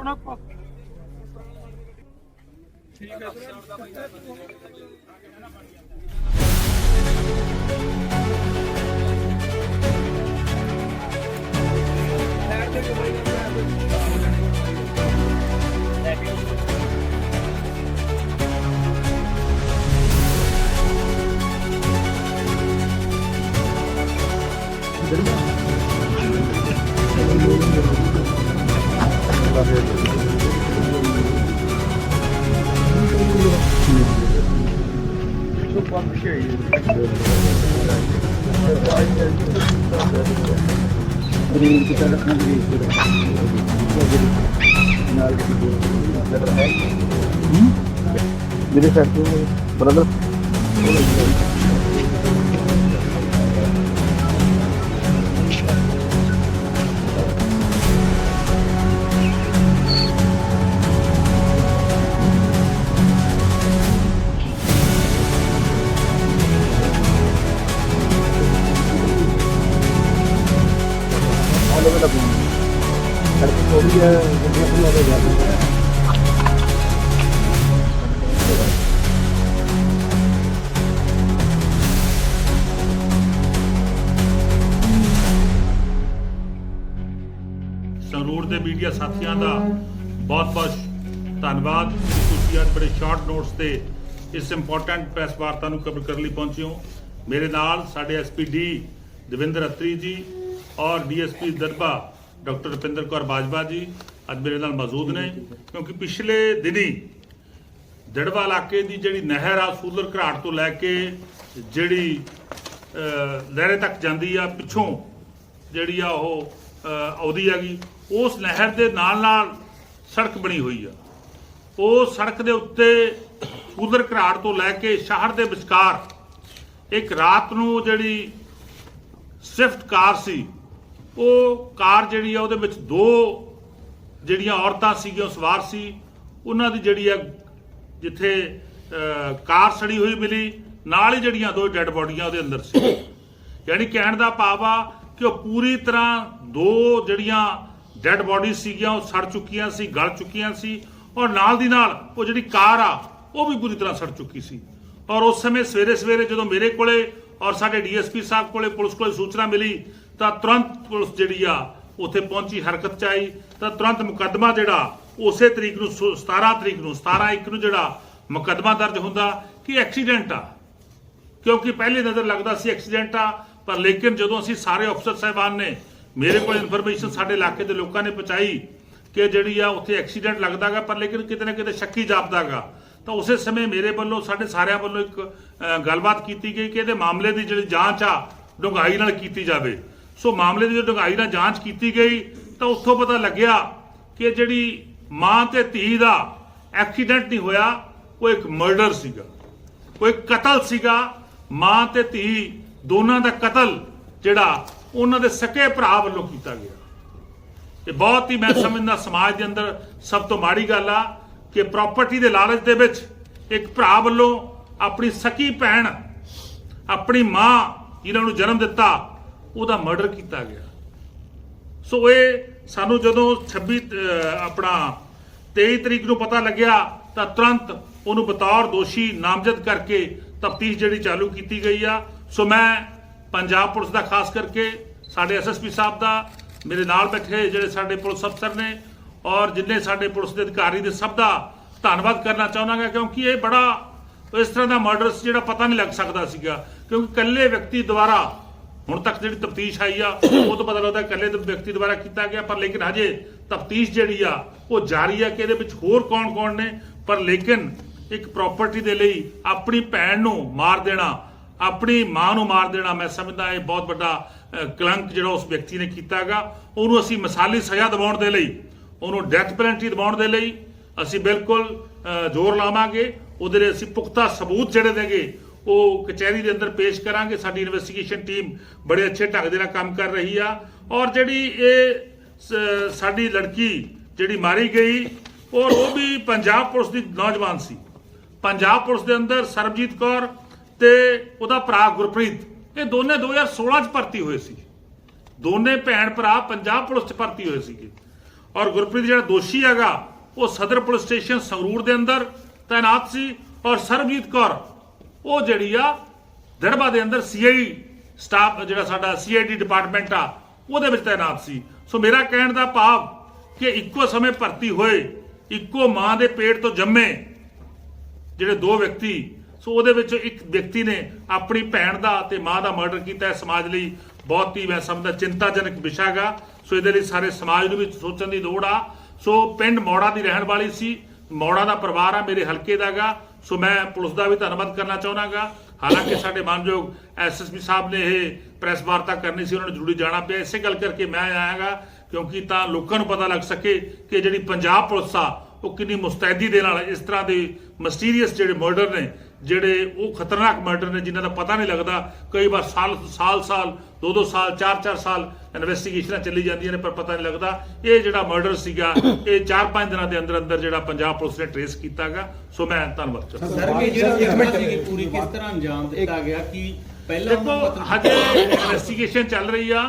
ਪਕੌੜਾ ਪਾ ਠੀਕ ਹੈ। ਗਰੀਬ ਕਿਤਾ ਰੱਖਣਾ ਗਰੀਬ ਕਿਤਾ ਨਾਲ ਮੇਰੇ ਫੈਕਟਰੀ ਬ੍ਰਦਰ ਆਲੇ ਹੈ ਸੰਗਰੂਰ ਦੇ ਮੀਡੀਆ ਸਾਥੀਆਂ ਦਾ ਬਹੁਤ-ਬਹੁਤ ਧੰਨਵਾਦ। ਤੁਸੀਂ ਅੱਜ ਬੜੇ ਸ਼ਾਰਟ ਨੋਟਸ ਤੇ ਇਸ ਇੰਪੋਰਟੈਂਟ ਪ੍ਰੈਸ ਵਾਰਤਾ ਨੂੰ ਕਵਰ ਕਰਨ ਲਈ ਪਹੁੰਚੇ ਹੋ। ਮੇਰੇ ਨਾਲ ਸਾਡੇ ਐਸਪੀਡੀ ਦਵਿੰਦਰ ਅਤਰੀ ਜੀ ਔਰ ਡੀਐਸਪੀ ਦਰਬਾ ਡਾਕਟਰ ਰੁਪਿੰਦਰ ਕੌਰ ਬਾਜਵਾ ਜੀ। ਅੱਜ ਮੇਰੇ ਨਾਲ ਮੌਜੂਦ ਨੇ, ਕਿਉਂਕਿ ਪਿਛਲੇ ਦਿਨੀ ਦੜਵਾ ਇਲਾਕੇ ਦੀ ਜਿਹੜੀ ਨਹਿਰ ਆ, ਸੂਲਰ ਘਰਾਟ ਤੋਂ ਲੈ ਕੇ ਜਿਹੜੀ ਲਹਿਰੇ ਤੱਕ ਜਾਂਦੀ ਆ, ਪਿੱਛੋਂ ਜਿਹੜੀ ਆ ਉਹ ਆਉਂਦੀ ਹੈਗੀ, ਉਸ ਨਹਿਰ ਦੇ ਨਾਲ ਨਾਲ ਸੜਕ ਬਣੀ ਹੋਈ ਆ। ਉਹ ਸੜਕ ਦੇ ਉੱਤੇ ਸੂਲਰ ਘਰਾਟ ਤੋਂ ਲੈ ਕੇ ਸ਼ਹਿਰ ਦੇ ਵਿਚਕਾਰ ਇੱਕ ਰਾਤ ਨੂੰ ਜਿਹੜੀ ਸਵਿਫਟ ਕਾਰ ਸੀ, ਉਹ ਕਾਰ ਜਿਹੜੀ ਆ, ਉਹਦੇ ਵਿੱਚ ਦੋ ਜਿਹੜੀਆਂ ਔਰਤਾਂ ਸੀਗੀਆਂ, ਉਹ ਸਵਾਰ ਸੀ। ਉਹਨਾਂ ਦੀ ਜਿਹੜੀ ਆ, ਜਿੱਥੇ ਕਾਰ ਸੜੀ ਹੋਈ ਮਿਲੀ, ਨਾਲ ਹੀ ਜਿਹੜੀਆਂ ਦੋ ਡੈੱਡ ਬੋਡੀਆਂ ਉਹਦੇ ਅੰਦਰ ਸੀ। ਯਾਨੀ ਕਹਿਣ ਦਾ ਭਾਵ ਆ ਕਿ ਉਹ ਪੂਰੀ ਤਰ੍ਹਾਂ ਦੋ ਜਿਹੜੀਆਂ ਡੈੱਡ ਬੋਡੀ ਸੀਗੀਆਂ, ਉਹ ਸੜ ਚੁੱਕੀਆਂ ਸੀ, ਗਲ ਚੁੱਕੀਆਂ ਸੀ। ਔਰ ਨਾਲ ਦੀ ਨਾਲ ਉਹ ਜਿਹੜੀ ਕਾਰ ਆ, ਉਹ ਵੀ ਪੂਰੀ ਤਰ੍ਹਾਂ ਸੜ ਚੁੱਕੀ ਸੀ। ਔਰ ਉਸ ਸਮੇਂ ਸਵੇਰੇ ਸਵੇਰੇ ਜਦੋਂ ਮੇਰੇ ਕੋਲੇ ਔਰ ਸਾਡੇ ਡੀਐਸਪੀ ਸਾਹਿਬ ਕੋਲੇ ਪੁਲਿਸ ਕੋਲੇ ਸੂਚਨਾ ਮਿਲੀ, ਤਾਂ ਤੁਰੰਤ ਪੁਲਿਸ ਜਿਹੜੀ ਆ ਉੱਥੇ ਪਹੁੰਚੀ ਹਰਕਤ ਚ ਆਈ, ਤਾਂ ਤੁਰੰਤ ਮੁਕੱਦਮਾ ਜਿਹੜਾ, ਉਸੇ ਤਰੀਕ ਨੂੰ ਸੋ- 17 ਤਰੀਕ ਨੂੰ 17 ਇੱਕ ਨੂੰ ਜਿਹੜਾ ਮੁਕੱਦਮਾ ਦਰਜ ਹੁੰਦਾ ਕਿ ਐਕਸੀਡੈਂਟ ਆ। ਕਿਉਂਕਿ ਪਹਿਲੀ ਨਜ਼ਰ ਲੱਗਦਾ ਸੀ ਐਕਸੀਡੈਂਟ ਆ, ਪਰ ਲੇਕਿਨ ਜਦੋਂ ਅਸੀਂ ਸਾਰੇ ਅਫਸਰ ਸਾਹਿਬਾਨ ਨੇ, ਮੇਰੇ ਕੋਲ ਇਨਫੋਰਮੇਸ਼ਨ ਸਾਡੇ ਇਲਾਕੇ ਦੇ ਲੋਕਾਂ ਨੇ ਪਹੁੰਚਾਈ ਕਿ ਜਿਹੜੀ ਆ ਉੱਥੇ ਐਕਸੀਡੈਂਟ ਲੱਗਦਾਗਾ ਪਰ ਲੇਕਿਨ ਕਿਤੇ ਨਾ ਕਿਤੇ ਸ਼ੱਕੀ ਜਾਪਦਾਗਾ ਤਾਂ ਉਸੇ ਸਮੇਂ ਮੇਰੇ ਵੱਲੋਂ, ਸਾਡੇ ਸਾਰਿਆਂ ਵੱਲੋਂ ਇੱਕ ਗੱਲਬਾਤ ਕੀਤੀ ਗਈ ਕਿ ਇਹਦੇ ਮਾਮਲੇ ਦੀ ਜਿਹੜੀ ਜਾਂਚ ਆ, ਡੂੰਘਾਈ ਨਾਲ ਕੀਤੀ ਜਾਵੇ। ਸੋ ਮਾਮਲੇ ਦੀ ਜਦੋਂ ਡੂੰਘਾਈ ਨਾਲ ਜਾਂਚ ਕੀਤੀ ਗਈ, ਤਾਂ ਉੱਥੋਂ ਪਤਾ ਲੱਗਿਆ ਕਿ ਜਿਹੜੀ ਮਾਂ ਤੇ ਧੀ ਦਾ ਐਕਸੀਡੈਂਟ ਨਹੀਂ ਹੋਇਆ, ਉਹ ਇੱਕ ਮਰਡਰ ਸੀਗਾ। ਉਹ ਇੱਕ ਕਤਲ ਸੀਗਾ। ਮਾਂ ਤੇ ਧੀ ਦੋਨਾਂ ਦਾ ਕਤਲ ਜਿਹੜਾ ਉਹਨਾਂ ਦੇ ਸਕੇ ਭਰਾ ਵੱਲੋਂ ਕੀਤਾ ਗਿਆ। ਇਹ ਬਹੁਤ ਹੀ ਮੈਂ ਸਮਝਦਾ ਸਮਾਜ ਦੇ ਅੰਦਰ ਸਭ ਤੋਂ ਮਾੜੀ ਗੱਲ ਆ ਕਿ ਪ੍ਰਾਪਰਟੀ ਦੇ ਲਾਲਚ ਦੇ ਵਿੱਚ ਇੱਕ ਭਰਾ ਵੱਲੋਂ ਆਪਣੀ ਸਕੀ ਭੈਣ, ਆਪਣੀ ਮਾਂ ਜਿਨ੍ਹਾਂ ਨੂੰ ਜਨਮ ਦਿੱਤਾ। ਉਹਦਾ ਮਰਡਰ ਕੀਤਾ ਗਿਆ। ਸੋ ਇਹ ਸਾਨੂੰ ਜਦੋਂ 26 ਆਪਣਾ 23 ਤਰੀਕ ਨੂੰ ਪਤਾ ਲੱਗਿਆ, ਤਾਂ ਤੁਰੰਤ ਉਹਨੂੰ ਬਤੌਰ ਦੋਸ਼ੀ ਨਾਮਜ਼ਦ ਕਰਕੇ ਤਫਤੀਸ਼ ਜਿਹੜੀ ਚਾਲੂ ਕੀਤੀ ਗਈ ਆ। ਸੋ ਮੈਂ ਪੰਜਾਬ ਪੁਲਿਸ ਦਾ ਖਾਸ ਕਰਕੇ, ਸਾਡੇ ਐਸਐਸਪੀ ਸਾਹਿਬ ਦਾ, ਮੇਰੇ ਨਾਲ ਬੈਠੇ ਜਿਹੜੇ ਸਾਡੇ ਪੁਲਿਸ ਅਫਸਰ ਨੇ ਔਰ ਜਿੰਨੇ ਸਾਡੇ ਪੁਲਿਸ ਦੇ ਅਧਿਕਾਰੀ ਦੇ ਸਭ ਦਾ ਧੰਨਵਾਦ ਕਰਨਾ ਚਾਹੁੰਦਾ ਕਿਉਂਕਿ ਇਹ ਬੜਾ ਇਸ ਤਰ੍ਹਾਂ ਦਾ ਮਰਡਰ ਸੀ ਜਿਹੜਾ ਪਤਾ ਨਹੀਂ ਲੱਗ ਸਕਦਾ ਸੀਗਾ। ਕਿਉਂਕਿ ਇਕੱਲੇ ਵਿਅਕਤੀ ਦੁਆਰਾ ਹੁਣ ਤੱਕ ਜਿਹੜੀ ਤਫਤੀਸ਼ ਆਈ ਆ, ਉਹ ਤੋਂ ਪਤਾ ਲੱਗਦਾ ਇਕੱਲੇ ਵਿਅਕਤੀ ਦੁਆਰਾ ਕੀਤਾ ਗਿਆ, ਪਰ ਲੇਕਿਨ ਹਜੇ ਤਫਤੀਸ਼ ਜਿਹੜੀ ਆ, ਉਹ ਜਾਰੀ ਆ ਕਿ ਇਹਦੇ ਵਿੱਚ ਹੋਰ ਕੌਣ-ਕੌਣ ਨੇ? ਪਰ ਲੇਕਿਨ ਇੱਕ ਪ੍ਰਾਪਰਟੀ ਦੇ ਲਈ ਆਪਣੀ ਭੈਣ ਨੂੰ ਮਾਰ ਦੇਣਾ, ਆਪਣੀ ਮਾਂ ਨੂੰ ਮਾਰ ਦੇਣਾ ਮੈਂ ਸਮਝਦਾ ਇਹ ਬਹੁਤ ਵੱਡਾ ਕਲੰਕ ਜਿਹੜਾ ਉਸ ਵਿਅਕਤੀ ਨੇ ਕੀਤਾਗਾ ਉਹਨੂੰ ਅਸੀਂ ਮਿਸਾਲੀ ਸਜ਼ਾ ਦਿਵਾਉਣ ਦੇ ਲਈ, ਉਹਨੂੰ ਡੈਥ ਪੈਨਲਟੀ ਦਿਵਾਉਣ ਦੇ ਲਈ ਅਸੀਂ ਬਿਲਕੁਲ ਜ਼ੋਰ ਲਾਵਾਂਗੇ। ਉਹਦੇ ਲਈ ਅਸੀਂ ਪੁਖਤਾ ਸਬੂਤ ਜਿਹੜੇ ਦੇਗੇ ਉਹ ਕਚਹਿਰੀ ਦੇ ਅੰਦਰ ਪੇਸ਼ ਕਰਾਂਗੇ। ਸਾਡੀ ਇਨਵੈਸਟੀਗੇਸ਼ਨ ਟੀਮ ਬੜੇ ਅੱਛੇ ਢੰਗ ਦੇ ਨਾਲ ਕੰਮ ਕਰ ਰਹੀ ਆ। ਔਰ ਜਿਹੜੀ ਇਹ ਸਾਡੀ ਲੜਕੀ ਜਿਹੜੀ ਮਾਰੀ ਗਈ, ਔਰ ਉਹ ਵੀ ਪੰਜਾਬ ਪੁਲਿਸ ਦੀ ਨੌਜਵਾਨ ਸੀ। ਪੰਜਾਬ ਪੁਲਿਸ ਦੇ ਅੰਦਰ ਸਰਬਜੀਤ ਕੌਰ ਤੇ ਉਹਦਾ ਭਰਾ ਗੁਰਪ੍ਰੀਤ, ਇਹ ਦੋਨੇ 2016 ਚ ਭਰਤੀ ਹੋਏ ਸੀ। ਦੋਨੇ ਭੈਣ ਭਰਾ ਪੰਜਾਬ ਪੁਲਿਸ ਚ ਭਰਤੀ ਹੋਏ ਸੀਗੇ। ਔਰ ਗੁਰਪ੍ਰੀਤ ਜਿਹੜਾ ਦੋਸ਼ੀ ਹੈਗਾ, ਉਹ ਸਦਰ ਪੁਲਿਸ ਸਟੇਸ਼ਨ ਸੰਗਰੂਰ ਦੇ ਅੰਦਰ ਤਾਇਨਾਤ ਸੀ। ਔਰ ਸਰਬਜੀਤ ਕੌਰ ਉਹ ਜਿਹੜੀ ਆ, ਦੜਬਾ ਦੇ ਅੰਦਰ ਸੀਆਈ ਸਟਾਫ ਜਿਹੜਾ ਸਾਡਾ ਸੀਆਈਡੀ ਡਿਪਾਰਟਮੈਂਟ ਆ, ਉਹਦੇ ਵਿੱਚ ਤਾਇਨਾਤ ਸੀ। ਸੋ ਮੇਰਾ ਕਹਿਣ ਦਾ ਭਾਵ ਕਿ ਇੱਕੋ ਸਮੇਂ ਭਰਤੀ ਹੋਏ, ਇੱਕੋ ਮਾਂ ਦੇ ਪੇਟ ਤੋਂ ਜੰਮੇ ਜਿਹੜੇ ਦੋ ਵਿਅਕਤੀ ਸੋ ਉਹਦੇ ਵਿੱਚ ਇੱਕ ਵਿਅਕਤੀ ਨੇ ਆਪਣੀ ਭੈਣ ਦਾ ਤੇ ਮਾਂ ਦਾ ਮਰਡਰ ਕੀਤਾ ਹੈ ਸਮਾਜ ਲਈ, ਬਹੁਤ ਹੀ ਮੈਂ ਸਮਝਦਾ ਚਿੰਤਾਜਨਕ ਵਿਸ਼ਾ ਹੈਗਾ। ਸੋ ਇਹਦੇ ਲਈ ਸਾਰੇ ਸਮਾਜ ਨੂੰ ਵੀ ਸੋਚਣ ਦੀ ਲੋੜ ਆ। ਸੋ ਪਿੰਡ ਮੌੜਾ ਦੀ ਰਹਿਣ ਵਾਲੀ ਸੀ, ਮੌੜਾ ਦਾ ਪਰਿਵਾਰ ਆ ਮੇਰੇ ਹਲਕੇ ਦਾਗਾ ਸੋ ਮੈਂ ਪੁਲਿਸ ਦਾ ਵੀ ਧੰਨਵਾਦ ਕਰਨਾ ਚਾਹੁੰਦਾਗਾ ਹਾਲਾਂਕਿ ਸਾਡੇ ਮਾਨਯੋਗ ਐਸਐਸਪੀ ਸਾਹਿਬ ਨੇ ਇਹ ਪ੍ਰੈਸ ਵਾਰਤਾ ਕਰਨੀ ਸੀ, ਉਹਨਾਂ ਨੂੰ ਜ਼ਰੂਰੀ ਜਾਣਾ ਪਿਆ। ਇਸੇ ਗੱਲ ਕਰਕੇ ਮੈਂ ਆਇਆਗਾ, ਕਿਉਂਕਿ ਤਾਂ ਲੋਕਾਂ ਨੂੰ ਪਤਾ ਲੱਗ ਸਕੇ ਕਿ ਜਿਹੜੀ ਪੰਜਾਬ ਪੁਲਿਸ ਆ, ਉਹ ਕਿੰਨੀ ਮੁਸਤੈਦੀ ਦੇ ਨਾਲ ਇਸ ਤਰ੍ਹਾਂ ਦੇ ਮਸਟੀਰੀਅਸ ਜਿਹੜੇ ਮਰਡਰ ਨੇ, ਜਿਹੜੇ ਉਹ ਖਤਰਨਾਕ ਮਰਡਰ ਨੇ, ਜਿਨ੍ਹਾਂ ਦਾ ਪਤਾ ਨਹੀਂ ਲੱਗਦਾ। ਕਈ ਵਾਰ ਸਾਲ ਸਾਲ ਸਾਲ ਦੋ ਦੋ ਸਾਲ ਚਾਰ ਚਾਰ ਸਾਲ ਇਨਵੈਸਟੀਗੇਸ਼ਨਾਂ ਚੱਲੀ ਜਾਂਦੀਆਂ ਨੇ ਪਰ ਪਤਾ ਨਹੀਂ ਲੱਗਦਾ। ਇਹ ਜਿਹੜਾ ਮਰਡਰ ਸੀਗਾ ਇਹ ਚਾਰ ਪੰਜ ਦਿਨਾਂ ਦੇ ਅੰਦਰ ਅੰਦਰ ਜਿਹੜਾ ਪੰਜਾਬ ਪੁਲਿਸ ਨੇ ਟਰੇਸ ਕੀਤਾਗਾ। ਸੋ ਮੈਂ ਧੰਨਵਾਦ ਕਰਦਾ ਸਰ ਇਹ ਜਿਹੜਾ ਪੂਰੀ ਕਿਸ ਤਰ੍ਹਾਂ ਅੰਜਾਮ ਦਿੱਤਾ ਗਿਆ ਕਿ ਪਹਿਲਾਂ ਦੇਖੋ ਹਜੇ ਇਨਵੈਸਟੀਗੇਸ਼ਨ ਚੱਲ ਰਹੀ ਆ।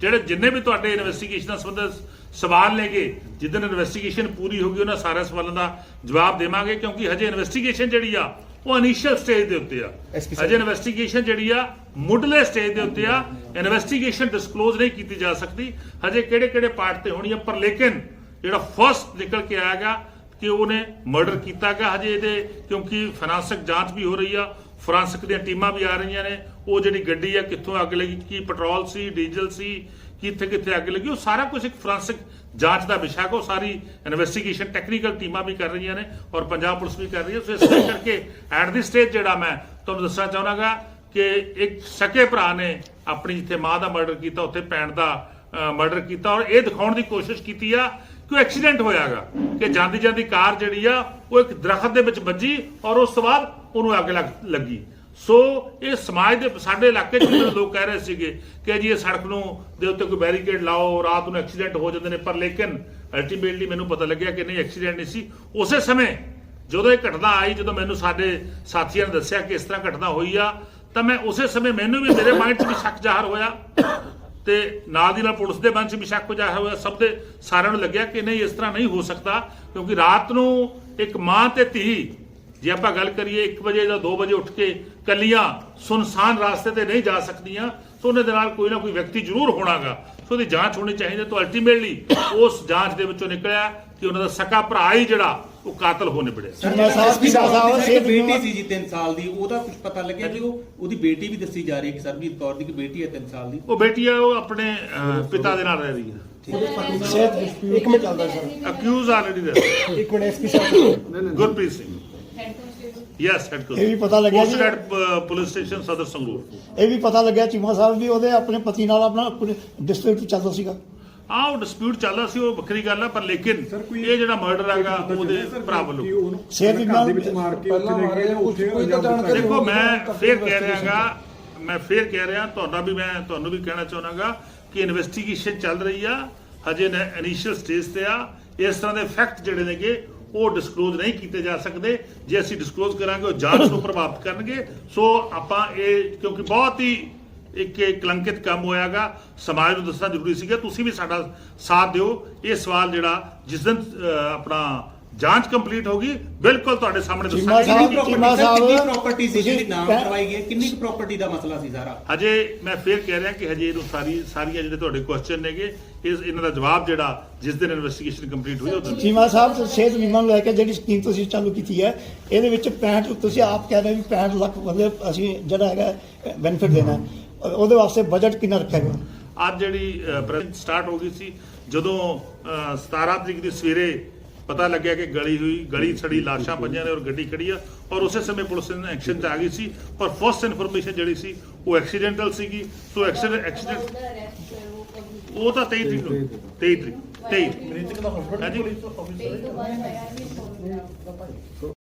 ਜਿਹੜੇ ਜਿੰਨੇ ਵੀ ਤੁਹਾਡੇ ਇਨਵੈਸਟੀਗੇਸ਼ਨ ਨਾਲ ਸੰਬੰਧਿਤ ਸਵਾਲ ਨੇਗੇ ਜਿੱਦਨ ਇਨਵੈਸਟੀਗੇਸ਼ਨ ਪੂਰੀ ਹੋਗੀ ਉਹਨਾਂ ਸਾਰੇ ਸਵਾਲਾਂ ਦਾ ਜਵਾਬ ਦੇਵਾਂਗੇ ਕਿਉਂਕਿ ਹਜੇ ਇਨਵੈਸਟੀਗੇਸ਼ਨ ਜਿਹੜੀ ਆ ਉਹ ਇਨੀਸ਼ੀਅਲ ਸਟੇਜ ਦੇ ਉੱਤੇ ਆ। ਹਜੇ ਇਨਵੈਸਟੀਗੇਸ਼ਨ ਜਿਹੜੀ ਆ ਮੁੱਢਲੇ ਸਟੇਜ ਦੇ ਉੱਤੇ ਆ। ਇਨਵੈਸਟੀਗੇਸ਼ਨ ਡਿਸਕਲੋਜ਼ ਨਹੀਂ ਕੀਤੀ ਜਾ ਸਕਦੀ। ਹਜੇ ਕਿਹੜੇ ਕਿਹੜੇ ਪਾਰਟ ਤੇ ਹੋਣੀ ਆ ਪਰ ਲੇਕਿਨ ਜਿਹੜਾ ਫਰਸਟ ਨਿਕਲ ਕੇ ਆਏਗਾ ਕਿ ਉਹਨੇ ਮਰਡਰ ਕੀਤਾਗਾ ਹਜੇ ਇਹਦੇ ਕਿਉਂਕਿ ਫਰਾਂਸਿਕ ਜਾਂਚ ਵੀ ਹੋ ਰਹੀ ਆ। ਫਰਾਂਸਿਕ ਦੀਆਂ ਟੀਮਾਂ ਵੀ ਆ ਰਹੀਆਂ ਨੇ। ਉਹ ਜਿਹੜੀ ਗੱਡੀ ਆ ਕਿੱਥੋਂ ਅੱਗ ਲੱਗੀ? ਕੀ ਪੈਟਰੋਲ ਸੀ ਡੀਜ਼ਲ ਸੀ? ਕਿੱਥੇ ਕਿੱਥੇ ਅੱਗ ਲੱਗੀ, ਉਹ ਸਾਰਾ ਕੁਝ ਇੱਕ ਫੋਰੈਂਸਿਕ ਜਾਂਚ ਦਾ ਵਿਸ਼ਾ ਕੋ ਸਾਰੀ ਇਨਵੈਸਟੀਗੇਸ਼ਨ ਟੈਕਨੀਕਲ ਟੀਮਾਂ ਵੀ ਕਰ ਰਹੀਆਂ ਨੇ ਔਰ ਪੰਜਾਬ ਪੁਲਿਸ ਵੀ ਕਰ ਰਹੀ ਹੈ। ਸੋ ਇਸ ਕਰਕੇ ਐਟ ਦੀ ਸਟੇਜ ਜਿਹੜਾ ਮੈਂ ਤੁਹਾਨੂੰ ਦੱਸਣਾ ਚਾਹਣਾਗਾ ਕਿ ਇੱਕ ਸਕੇ ਭਰਾ ਨੇ ਆਪਣੀ ਜਿੱਥੇ ਮਾਂ ਦਾ ਮਰਡਰ ਕੀਤਾ, ਉੱਥੇ ਭੈਣ ਦਾ ਮਰਡਰ ਕੀਤਾ ਔਰ ਇਹ ਦਿਖਾਉਣ ਦੀ ਕੋਸ਼ਿਸ਼ ਕੀਤੀ ਆ ਕਿ ਐਕਸੀਡੈਂਟ ਹੋਇਆਗਾ, ਕਿ ਜਾਂਦੀ ਜਾਂਦੀ ਕਾਰ ਜਿਹੜੀ ਆ, ਉਹ ਇੱਕ ਦਰਖਤ ਦੇ ਵਿੱਚ ਵੱਜੀ ਔਰ ਉਸ ਤੋਂ ਬਾਅਦ ਉਹਨੂੰ ਅੱਗ ਲੱਗ, ਲੱਗੀ। ਸੋ ਇਹ ਸਮਾਜ ਦੇ ਸਾਡੇ ਇਲਾਕੇ 'ਚ ਵੀ ਲੋਕ ਕਹਿ ਰਹੇ ਸੀਗੇ ਕਿ ਜੀ ਇਹ ਸੜਕ ਨੂੰ ਦੇ ਉੱਤੇ ਕੋਈ ਬੈਰੀਕੇਡ ਲਾਓ, ਰਾਤ ਨੂੰ ਐਕਸੀਡੈਂਟ ਹੋ ਜਾਂਦੇ ਨੇ, ਪਰ ਲੇਕਿਨ ਅਲਟੀਮੇਟਲੀ ਮੈਨੂੰ ਪਤਾ ਲੱਗਿਆ ਕਿ ਨਹੀਂ, ਐਕਸੀਡੈਂਟ ਨਹੀਂ ਸੀ। ਉਸੇ ਸਮੇਂ ਜਦੋਂ ਇਹ ਘਟਨਾ ਆਈ, ਜਦੋਂ ਮੈਨੂੰ ਸਾਡੇ ਸਾਥੀਆਂ ਨੇ ਦੱਸਿਆ ਕਿ ਇਸ ਤਰ੍ਹਾਂ ਘਟਨਾ ਹੋਈ ਆ, ਤਾਂ ਮੈਂ ਉਸੇ ਸਮੇਂ ਮੈਨੂੰ ਵੀ ਮੇਰੇ ਮਾਈਂਡ 'ਚ ਵੀ ਸ਼ੱਕ ਜ਼ਾਹਰ ਹੋਇਆ ਤੇ ਨਾਲ ਦੀ ਨਾਲ ਪੁਲਿਸ ਦੇ ਮਨ 'ਚ ਵੀ ਸ਼ੱਕ ਜ਼ਾਹਰ ਹੋਇਆ। ਸਭ ਦੇ ਸਾਰਿਆਂ ਨੂੰ ਲੱਗਿਆ ਕਿ ਨਹੀਂ, ਇਸ ਤਰ੍ਹਾਂ ਨਹੀਂ ਹੋ ਸਕਦਾ, ਕਿਉਂਕਿ ਰਾਤ ਨੂੰ ਇੱਕ ਮਾਂ ਤੇ ਧੀ, ਜੇ ਆਪਾਂ ਗੱਲ ਕਰੀਏ 1 ਵਜੇ ਜਾਂ 2 ਵਜੇ ਉੱਠ ਕੇ ਕੱਲੀਆਂ ਸੁਨਸਾਨ ਰਾਸਤੇ ਤੇ ਨਹੀਂ ਜਾ ਸਕਦੀਆਂ ਸੋ ਉਹਨਾਂ ਦੇ ਨਾਲ ਕੋਈ ਨਾ ਕੋਈ ਵਿਅਕਤੀ ਜ਼ਰੂਰ ਹੋਣਾਗਾ। ਸੋ ਉਹਦੀ ਜਾਂਚ ਹੋਣੀ ਚਾਹੀਦੀ ਹੈ। ਤਾਂ ਅਲਟੀਮੇਟਲੀ ਉਸ ਜਾਂਚ ਦੇ ਵਿੱਚੋਂ ਨਿਕਲਿਆ ਕਿ ਉਹਨਾਂ ਦਾ ਸਕਾ ਭਰਾ ਹੀ ਜਿਹੜਾ ਉਹ ਕਾਤਲ ਹੋ ਨਿਬੜਿਆ। ਚੀਮਾ ਸਾਹਿਬ ਚੀਮਾ ਸਾਹਿਬ ਇੱਕ ਸਿਹਤ ਬੇਟੀ ਸੀ ਜੀ 3 ਸਾਲ ਦੀ ਉਹਦਾ ਕੁਝ ਪਤਾ ਲੱਗਿਆ ਕਿ ਉਹ ਉਹਦੀ ਬੇਟੀ ਵੀ ਦੱਸੀ ਜਾ ਰਹੀ ਹੈ ਕਿ ਸਰਬਜੀਤ ਕੌਰ ਦੀ ਕਿ ਬੇਟੀ ਹੈ 3 ਸਾਲ ਦੀ। ਉਹ ਬੇਟੀ ਆ ਉਹ ਆਪਣੇ ਪਿਤਾ ਦੇ ਨਾਲ ਰਹਿ ਰਹੀ ਹੈ। ਇੱਕ ਮਿੰਟ ਚੱਲਦਾ ਸਰ। ਅਕਿਊਜ਼ ਆਲਰੇਡੀ there ਇੱਕ ਮਿੰਟ ਐਸਪੀ ਸਾਹਿਬ ਗੁਰਪ੍ਰੀਤ ਸਿੰਘ। ਯੈਸ ਹੈਡ ਇਹ ਵੀ ਪਤਾ ਲੱਗਿਆ ਜੀ- ਪੁਲਿਸ ਸਟੇਸ਼ਨ ਸਦਰ ਸੰਗਰੂਰ ਇਹ ਵੀ ਪਤਾ ਲੱਗਿਆ ਚੀਮਾ ਸਾਹਿਬ ਵੀ ਉਹਦੇ ਆਪਣੇ ਪਤੀ ਨਾਲ ਆਪਣਾ ਡਿਸਪਿਊਟ ਚੱਲਦਾ ਸੀਗਾ। ਆਹ ਉਹ ਡਿਸਪਿਊਟ ਚੱਲਦਾ ਸੀ ਉਹ ਵੱਖਰੀ ਗੱਲ ਆ ਪਰ ਲੇਕਿਨ ਇਹ ਜਿਹੜਾ ਮਰਡਰ ਹੈਗਾ ਉਹਦੇ ਭਰਾ ਵੱਲੋਂ। ਸਿਹਤ ਬੀਮਾ ਦੇ ਵਿੱਚ ਮਾਰ ਕੇ ਉੱਥੇ ਲੈ ਗਏ ਉੱਥੇ ਕੋਈ ਤਾਂ ਜਾਣਕਾਰੀ ਦੇਖੋ ਮੈਂ ਫੇਰ ਕਹਿ ਰਿਹਾਗਾ ਮੈਂ ਫੇਰ ਕਹਿ ਰਿਹਾ ਤੁਹਾਡਾ ਵੀ ਮੈਂ ਤੁਹਾਨੂੰ ਵੀ ਕਹਿਣਾ ਚਾਹੁੰਦਾਗਾ ਕਿ ਇਨਵੈਸਟੀਗੇਸ਼ਨ ਚੱਲ ਰਹੀ ਆ ਹਜੇ ਇਨੀਸ਼ੀਅਲ ਸਟੇਜ ਤੇ ਆ ਇਸ ਤਰ੍ਹਾਂ ਦੇ ਫੈਕਟ ਜਿਹੜੇ ਨੇਗੇ ਉਹ ਡਿਸਕਲੋਜ਼ ਨਹੀਂ ਕੀਤੇ ਜਾ ਸਕਦੇ। ਜੇ ਅਸੀਂ ਡਿਸਕਲੋਜ਼ ਕਰਾਂਗੇ, ਉਹ ਜਾਂਚ ਨੂੰ ਪ੍ਰਭਾਵਿਤ ਕਰਨਗੇ। ਸੋ ਆਪਾਂ ਇਹ, ਕਿਉਂਕਿ ਬਹੁਤ ਹੀ ਇੱਕ ਕਲੰਕਿਤ ਕੰਮ ਹੋਇਆਗਾ। ਸਮਾਜ ਨੂੰ ਦੱਸਣਾ ਜ਼ਰੂਰੀ ਸੀਗਾ। ਤੁਸੀਂ ਵੀ ਸਾਡਾ ਸਾਥ ਦਿਓ। ਇਹ ਸਵਾਲ ਜਿਹੜਾ ਜਿਸ ਦਿਨ ਆਪਣਾ ਜਾਂਚ ਕੰਪਲੀਟ ਹੋਗੀ ਬਿਲਕੁਲ ਤੁਹਾਡੇ ਸਾਹਮਣੇ ਚੀਮਾ ਦੱਸਾਂਗੇ ਸਾਹਿਬ- ਕਿੰਨੀ ਚੀਮਾ ਸਾਹਿਬ, ਪ੍ਰਾਪਰਟੀ ਸੀ ਜਿਹੜੀ ਤੁਸੀਂ ਨਾਮ ਕਹਿ- ਕਰਵਾਈ ਗਈ ਹੈ? ਕਿੰਨੀ ਕੁ ਪ੍ਰਾਪਰਟੀ ਦਾ ਮਸਲਾ ਸੀ ਸਾਰਾ ਹਜੇ ਮੈਂ ਫੇਰ ਕਹਿ ਰਿਹਾ ਕਿ ਹਜੇ ਇਹਨੂੰ ਸਾਰੀ ਸਾਰੀਆਂ ਜਿਹੜੇ ਤੁਹਾਡੇ ਕੁਐਸਚਨ ਨੇਗੇ ਇਸ ਇਹਨਾਂ ਦਾ ਜਵਾਬ ਜਿਹੜਾ ਜਿਸ ਦਿਨ ਇਨਵੈਸਟੀਗੇਸ਼ਨ ਕੰਪਲੀਟ ਹੋਈ ਉਦੋਂ ਚੀਮਾ ਸਾਹਿਬ ਸਿਹਤ ਬੀਮਾ ਨੂੰ ਲੈ ਕੇ ਜਿਹੜੀ ਸਕੀਮ ਤੁਸੀਂ ਚਾਲੂ ਕੀਤੀ ਹੈ ਇਹਦੇ ਵਿੱਚ 65 ਤੁਸੀਂ ਆਪ ਕਹਿ ਰਹੇ ਵੀ 65 ਲੱਖ ਬੰਦੇ ਅਸੀਂ ਜਿਹੜਾ ਹੈਗਾ ਬੈਨੀਫਿਟ ਦੇਣਾ ਹੈ। ਉਹਦੇ ਵਾਸਤੇ ਬਜਟ ਕਿੰਨਾ ਰੱਖਿਆ ਗਿਆ ਅੱਜ ਜਿਹੜੀ ਸਟਾਰਟ ਹੋ ਗਈ ਸੀ ਜਦੋਂ ਅਹ, 17 ਤਰੀਕ ਦੀ ਸਵੇਰੇ ਪਤਾ ਲੱਗਿਆ ਕਿ ਗਲੀ ਹੋਈ ਗਲੀ ਛੜੀ ਲਾਸ਼ਾਂ ਪਈਆਂ ਨੇ ਔਰ ਗੱਡੀ ਖੜੀ ਆ ਔਰ ਉਸੇ ਸਮੇਂ ਪੁਲਿਸ ਨੇ ਐਕਸ਼ਨ 'ਚ ਆ ਗਈ ਸੀ ਪਰ ਫਸਟ ਇਨਫੋਰਮੇਸ਼ਨ ਜਿਹੜੀ ਸੀ ਉਹ ਐਕਸੀਡੈਂਟਲ ਸੀਗੀ। ਸੋ ਐਕਸੀਡੈਂਟ ਐਕਸੀਡੈਂਟ ਉਹ ਤਾਂ 23 ਤਰੀਕ ਨੂੰ 23 ਤਰੀਕ 23 ਹਾਂਜੀ।